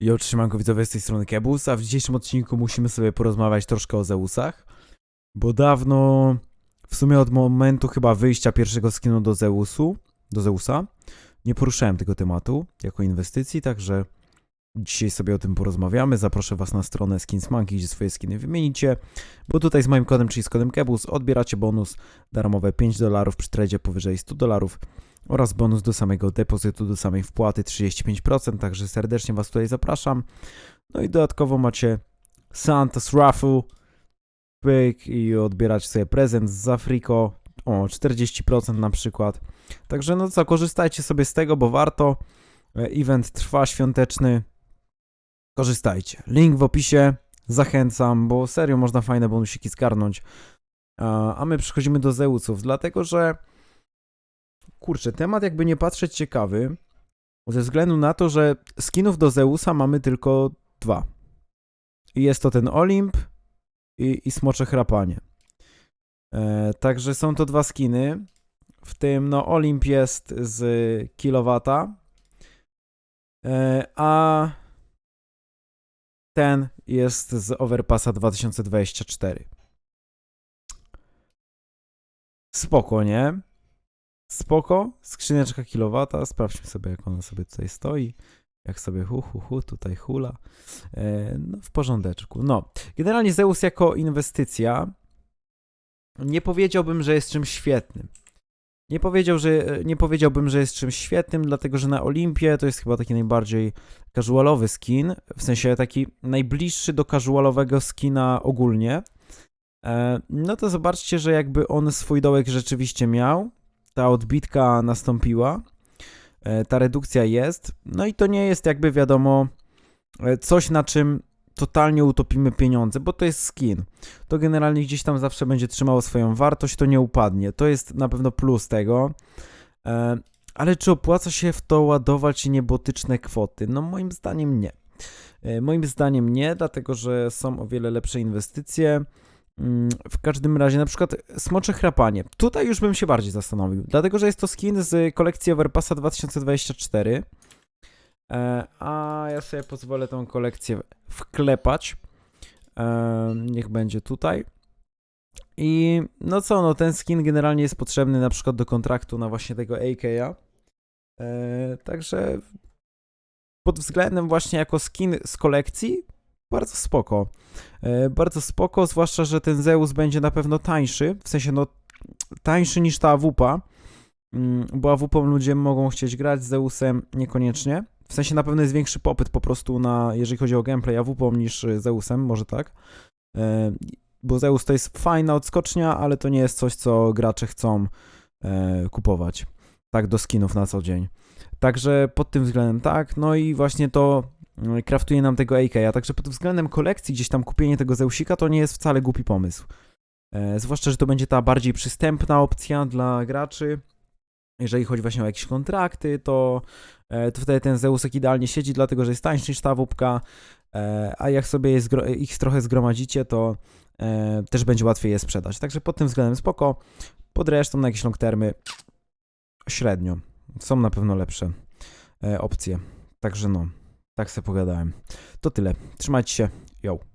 Jo, trzymanko widzowie z tej strony Kebus, a w dzisiejszym odcinku musimy sobie porozmawiać troszkę o Zeusach, bo dawno, w sumie od momentu chyba wyjścia pierwszego skinu do Zeusu, do Zeusa, nie poruszałem tego tematu jako inwestycji, także dzisiaj sobie o tym porozmawiamy. Zaproszę was na stronę Skinsmonkey, gdzie swoje skiny wymienicie, bo tutaj z moim kodem, czyli z kodem Kebus, odbieracie bonus darmowe 5 dolarów przy tradzie powyżej 100 dolarów oraz bonus do samego depozytu, do samej wpłaty 35%, także serdecznie Was tutaj zapraszam. No i dodatkowo macie Santa's Raffle, pyk i odbierać sobie prezent z Afriko, o 40% na przykład. Także no co, korzystajcie sobie z tego, bo warto. E, Event trwa świąteczny. Korzystajcie. Link w opisie. Zachęcam, bo serio można fajne bonusiki zgarnąć. A a my przechodzimy do Zeusów, dlatego że kurczę, temat jakby nie patrzeć ciekawy, ze względu na to, że skinów do Zeusa mamy tylko dwa. I jest to ten Olimp i, i Smocze Chrapanie. E, także są to dwa skiny. W tym no Olimp jest z kilowata, e, a ten jest z Overpassa 2024. Spoko, nie? Spoko, skrzyneczka kilowata, sprawdźmy sobie jak ona sobie tutaj stoi, jak sobie hu hu hu tutaj hula, e, no w porządeczku. No, generalnie Zeus jako inwestycja nie powiedziałbym, że jest czymś świetnym. Nie, powiedział, że, nie powiedziałbym, że jest czymś świetnym, dlatego że na Olimpie to jest chyba taki najbardziej casualowy skin, w sensie taki najbliższy do casualowego skina ogólnie. E, no to zobaczcie, że jakby on swój dołek rzeczywiście miał, ta odbitka nastąpiła, e, ta redukcja jest, no i to nie jest jakby wiadomo e, coś, na czym totalnie utopimy pieniądze, bo to jest skin. To generalnie gdzieś tam zawsze będzie trzymało swoją wartość, to nie upadnie. To jest na pewno plus tego. E, Ale czy opłaca się w to ładować niebotyczne kwoty? No moim zdaniem nie. E, Moim zdaniem nie, dlatego że są o wiele lepsze inwestycje. Mm, W każdym razie, na przykład Smocze Chrapanie. Tutaj już bym się bardziej zastanowił, dlatego że jest to skin z kolekcji Overpassa 2024. E, A ja sobie pozwolę tą kolekcję wklepać. E, Niech będzie tutaj. I no co, no ten skin generalnie jest potrzebny na przykład do kontraktu na właśnie tego AK'a. E, Także pod względem właśnie jako skin z kolekcji bardzo spoko. E, Bardzo spoko, zwłaszcza, że ten Zeus będzie na pewno tańszy, w sensie no tańszy niż ta AWP, mm, bo AWP ludzie mogą chcieć grać z Zeusem niekoniecznie. W sensie na pewno jest większy popyt po prostu na, jeżeli chodzi o gameplay AWP niż y, Zeusem, może tak. E, Bo Zeus to jest fajna odskocznia, ale to nie jest coś, co gracze chcą e, kupować. Tak do skinów na co dzień. Także pod tym względem tak. No i właśnie to y, kraftuje nam tego AK, także pod względem kolekcji gdzieś tam kupienie tego Zeusika to nie jest wcale głupi pomysł. E, zwłaszcza, że to będzie ta bardziej przystępna opcja dla graczy. Jeżeli chodzi właśnie o jakieś kontrakty, to, to wtedy ten Zeusek idealnie siedzi, dlatego że jest tańszy niż ta wupka, e, a jak sobie ich trochę zgromadzicie, to e, też będzie łatwiej je sprzedać. Także pod tym względem spoko. Pod resztą na jakieś long termy średnio. Są na pewno lepsze e, opcje. Także no, tak sobie pogadałem. To tyle. Trzymajcie się. Yo.